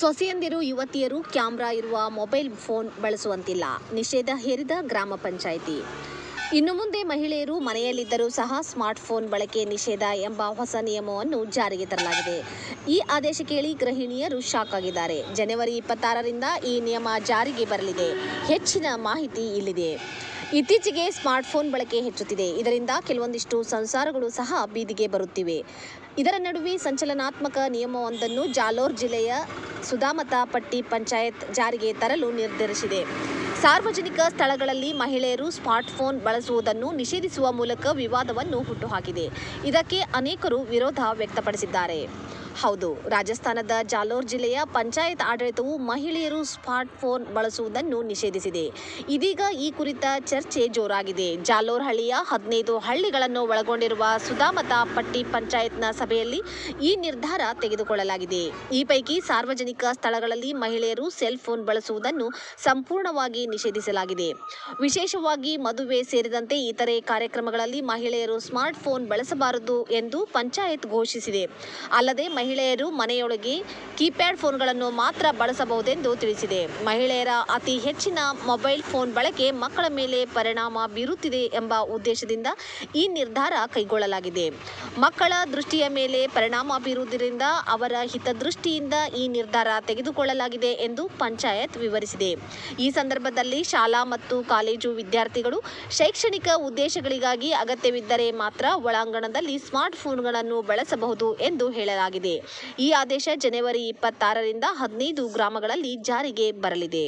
ಸೊಸೆಯಂದಿರು ಯುವತಿಯರು ಕ್ಯಾಮ್ರಾ ಇರುವ mobile phone ಬಳಸುವಂತಿಲ್ಲ. ನಿಷೇಧ ಹೇರಿದ ಗ್ರಾಮ ಪಂಚಾಯಿತಿ. ಇನ್ನು ಮುಂದೆ ಮಹಿಳೆಯರು ಮನೆಯಲ್ಲಿದ್ದರೂ ಸಹ ಸ್ಮಾರ್ಟ್ಫೋನ್ ಬಳಕೆ ನಿಷೇಧ ಎಂಬ ಹೊಸ ನಿಯಮವನ್ನು ಜಾರಿಗೆ ತರಲಾಗಿದೆ. ಈ ಆದೇಶ ಕೇಳಿ ಗೃಹಿಣಿಯರು ಶಾಕ್ ಆಗಿದ್ದಾರೆ. ಜನವರಿ ಇಪ್ಪತ್ತಾರರಿಂದ ಈ ನಿಯಮ ಜಾರಿಗೆ ಬರಲಿದೆ. ಹೆಚ್ಚಿನ ಮಾಹಿತಿ ಇಲ್ಲಿದೆ. ಇತ್ತೀಚೆಗೆ ಸ್ಮಾರ್ಟ್ಫೋನ್ ಬಳಕೆ ಹೆಚ್ಚುತ್ತಿದೆ. ಇದರಿಂದ ಕೆಲವೊಂದಿಷ್ಟು ಸಂಸಾರಗಳು ಸಹ ಬೀದಿಗೆ ಬರುತ್ತಿವೆ. ಇದರ ನಡುವೆ ಸಂಚಲನಾತ್ಮಕ ನಿಯಮವೊಂದನ್ನು ಜಾಲೋರ್ ಜಿಲ್ಲೆಯ ಸುಧಾಮತ ಪಟ್ಟಿ ಪಂಚಾಯತ್ ಜಾರಿಗೆ ತರಲು ನಿರ್ಧರಿಸಿದೆ. ಸಾರ್ವಜನಿಕ ಸ್ಥಳಗಳಲ್ಲಿ ಮಹಿಳೆಯರು ಸ್ಮಾರ್ಟ್ಫೋನ್ ಬಳಸುವುದನ್ನು ನಿಷೇಧಿಸುವ ಮೂಲಕ ವಿವಾದವನ್ನು ಹುಟ್ಟುಹಾಕಿದೆ. ಇದಕ್ಕೆ ಅನೇಕರು ವಿರೋಧ ವ್ಯಕ್ತಪಡಿಸಿದ್ದಾರೆ. ಹೌದು, ರಾಜಸ್ಥಾನದ ಜಾಲೋರ್ ಜಿಲ್ಲೆಯ ಪಂಚಾಯತ್ ಆಡಳಿತವು ಮಹಿಳೆಯರು ಸ್ಮಾರ್ಟ್ ಫೋನ್ ಬಳಸುವುದನ್ನು ನಿಷೇಧಿಸಿದೆ. ಇದೀಗ ಈ ಕುರಿತ ಚರ್ಚೆ ಜೋರಾಗಿದೆ. ಜಾಲೋರ್ ಹಳ್ಳಿಯ ಹದಿನೈದು ಹಳ್ಳಿಗಳನ್ನು ಒಳಗೊಂಡಿರುವ ಸುಧಾಮತ ಪಟ್ಟಿ ಪಂಚಾಯತ್ನ ಸಭೆಯಲ್ಲಿ ಈ ನಿರ್ಧಾರ ತೆಗೆದುಕೊಳ್ಳಲಾಗಿದೆ. ಈ ಪೈಕಿ ಸಾರ್ವಜನಿಕ ಸ್ಥಳಗಳಲ್ಲಿ ಮಹಿಳೆಯರು ಸೆಲ್ ಫೋನ್ ಬಳಸುವುದನ್ನು ಸಂಪೂರ್ಣವಾಗಿ ನಿಷೇಧಿಸಲಾಗಿದೆ. ವಿಶೇಷವಾಗಿ ಮದುವೆ ಸೇರಿದಂತೆ ಇತರೆ ಕಾರ್ಯಕ್ರಮಗಳಲ್ಲಿ ಮಹಿಳೆಯರು ಸ್ಮಾರ್ಟ್ ಫೋನ್ ಬಳಸಬಾರದು ಎಂದು ಪಂಚಾಯತ್ ಘೋಷಿಸಿದೆ. ಅಲ್ಲದೆ ಮಹಿಳೆಯರು ಮನೆಯೊಳಗೆ ಕೀಪ್ಯಾಡ್ ಫೋನ್ಗಳನ್ನು ಮಾತ್ರ ಬಳಸಬಹುದೆಂದು ತಿಳಿಸಿದೆ. ಮಹಿಳೆಯರ ಅತಿ ಹೆಚ್ಚಿನ ಮೊಬೈಲ್ ಫೋನ್ ಬಳಕೆ ಮಕ್ಕಳ ಮೇಲೆ ಪರಿಣಾಮ ಬೀರುತ್ತಿದೆ ಎಂಬ ಉದ್ದೇಶದಿಂದ ಈ ನಿರ್ಧಾರ ಕೈಗೊಳ್ಳಲಾಗಿದೆ. ಮಕ್ಕಳ ದೃಷ್ಟಿಯ ಮೇಲೆ ಪರಿಣಾಮ ಬೀರುವುದರಿಂದ ಅವರ ಹಿತದೃಷ್ಟಿಯಿಂದ ಈ ನಿರ್ಧಾರ ತೆಗೆದುಕೊಳ್ಳಲಾಗಿದೆ ಎಂದು ಪಂಚಾಯತ್ ವಿವರಿಸಿದೆ. ಈ ಸಂದರ್ಭದಲ್ಲಿ ಶಾಲಾ ಮತ್ತು ಕಾಲೇಜು ವಿದ್ಯಾರ್ಥಿಗಳು ಶೈಕ್ಷಣಿಕ ಉದ್ದೇಶಗಳಿಗಾಗಿ ಅಗತ್ಯವಿದ್ದರೆ ಮಾತ್ರ ಒಳಾಂಗಣದಲ್ಲಿ ಸ್ಮಾರ್ಟ್ಫೋನ್ಗಳನ್ನು ಬಳಸಬಹುದು ಎಂದು ಹೇಳಲಾಗಿದೆ. ಈ ಆದೇಶ ಜನವರಿ ಇಪ್ಪತ್ತಾರರಿಂದ ಹದಿನೈದು ಗ್ರಾಮಗಳಲ್ಲಿ ಜಾರಿಗೆ ಬರಲಿದೆ.